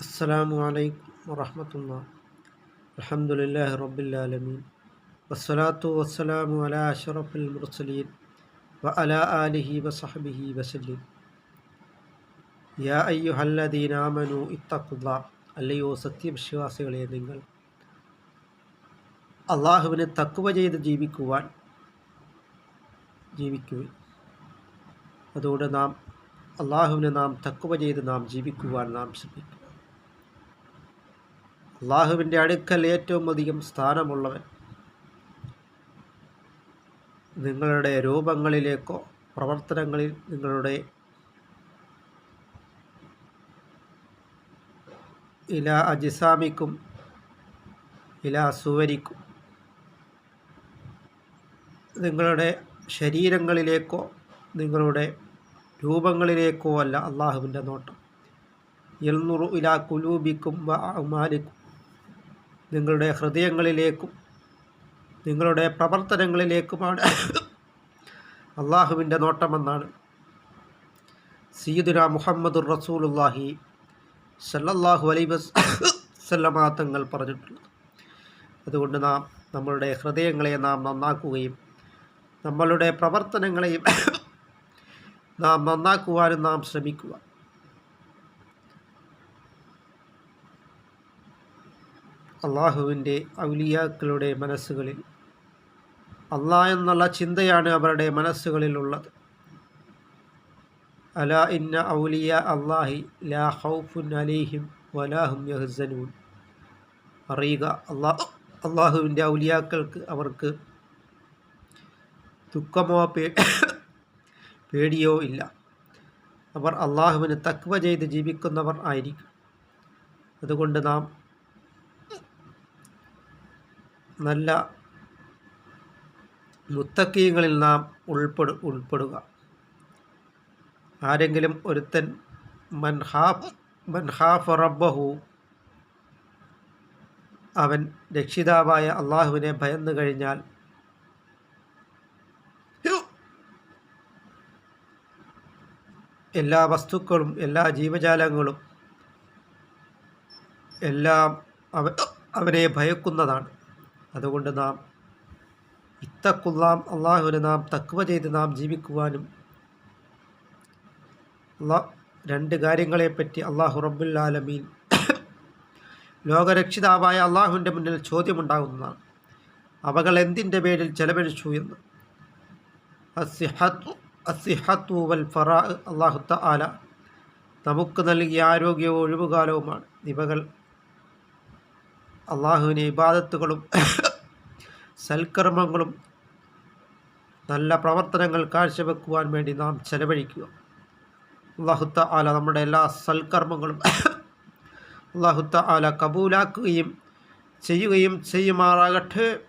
السلام عليكم ورحمة الله الحمد لله رب العالمين والصلاة والسلام على أشرف المرسلين وعلى آله وصحبه وسلم യാ അയ്യുഹല്ലദീന ആമനു ഇത്തഖുല്ല അല്ലയോ സത്യവിശ്വാസികളെ നിങ്ങൾ അള്ളാഹുവിനെ തക്കുവ ചെയ്ത് ജീവിക്കുവാൻ ജീവിക്കുവിൻ അതുകൊണ്ട് നാം അള്ളാഹുവിനെ നാം തക്കുവ ചെയ്ത് നാം ജീവിക്കുവാൻ നാം ശ്രമിക്കുക അള്ളാഹുവിന്റെ അടുക്കൽ ഏറ്റവും അധികം സ്ഥാനമുള്ളവൻ നിങ്ങളുടെ രൂപങ്ങളിലേക്കോ പ്രവർത്തനങ്ങളിൽ നിങ്ങളുടെ ഇല അജിസാമിക്കും ഇല സുവരിക്കും നിങ്ങളുടെ ശരീരങ്ങളിലേക്കോ നിങ്ങളുടെ രൂപങ്ങളിലേക്കോ അല്ല അള്ളാഹുവിന്റെ നോട്ടം. എൽനുറു ഇല കുലൂബിക്കും ഉമാലിക്കും നിങ്ങളുടെ ഹൃദയങ്ങളിലേക്കും നിങ്ങളുടെ പ്രവർത്തനങ്ങളിലേക്കുമാണ് അള്ളാഹുവിന്റെ നോട്ടമെന്നാണ്. സീദുന മുഹമ്മദുർ റസൂലുല്ലാഹി സല്ലല്ലാഹു അലൈ വസല്ലമ തങ്ങൾ പറഞ്ഞിട്ടുള്ളത് അതുകൊണ്ട് നാം നമ്മളുടെ ഹൃദയങ്ങളെ നാം നന്നാക്കുകയും നമ്മളുടെ പ്രവർത്തനങ്ങളെയും നാം നന്നാക്കുവാനും നാം ശ്രമിക്കുക. അള്ളാഹുവിന്റെ ഔലിയാക്കളുടെ മനസ്സുകളിൽ. അള്ളാ എന്നുള്ള ചിന്തയാണ് അവരുടെ മനസ്സുകളിലുള്ളത്. അല ഇന്ന ഔലിയ അള്ളാഹി ലാ ഹൗഫുൻ അലൈഹിം വലാഹും യഹ്സനൂൻ. അറിയുക അള്ളാ അള്ളാഹുവിന്റെ ഔലിയാക്കൾക്ക് അവർക്ക് ദുഃഖമോ പേ പേടിയോ ഇല്ല. അവർ അള്ളാഹുവിന് തക്വ ചെയ്ത് ജീവിക്കുന്നവർ ആയിരിക്കും. അതുകൊണ്ട് നാം നല്ല മുത്തക്കീങ്ങളിൽ നാം ഉൾപ്പെടു ഉൾപ്പെടുക. ആരെങ്കിലും ഒരുത്തൻ മൻഹാഫ് മൻഹാഫ് റബ്ബഹു അവൻ രക്ഷിതാവായ അള്ളാഹുവിനെ ഭയന്നു കഴിഞ്ഞാൽ എല്ലാ വസ്തുക്കളും എല്ലാ ജീവജാലങ്ങളും എല്ലാം അവ അവനെ ഭയക്കുന്നതാണ്. അതുകൊണ്ട് നാം ഇത്തക്കുള്ളാം അള്ളാഹുവിനെ നാം തക്കുവ ചെയ്ത് നാം ജീവിക്കുവാനും രണ്ട് കാര്യങ്ങളെപ്പറ്റി അള്ളാഹു റബ്ബുല്ലാലമീൻ ലോകരക്ഷിതാവായ അള്ളാഹുവിന്റെ മുന്നിൽ ചോദ്യമുണ്ടാകുന്നതാണ്. അവകൾ എന്തിന്റെ പേരിൽ ചെലവഴിച്ചു എന്ന്. അസിഹത്തു അസിഹത്തു വൽ ഫറാ അള്ളാഹു ആല നമുക്ക് നൽകിയ ആരോഗ്യവും ഒഴിവുകാലവുമാണ്. ഇവകൾ അള്ളാഹുവിനെ ഇബാദത്തുകളും സൽക്കർമ്മങ്ങളും നല്ല പ്രവർത്തനങ്ങൾ കാഴ്ചവെക്കുവാൻ വേണ്ടി നാം ചെലവഴിക്കുക. അള്ളാഹുത്ത ആല നമ്മുടെ എല്ലാ സൽക്കർമ്മങ്ങളും അള്ളാഹുത്ത ആല കബൂലാക്കുകയും ചെയ്യുകയും ചെയ്യുമാറാകട്ടെ.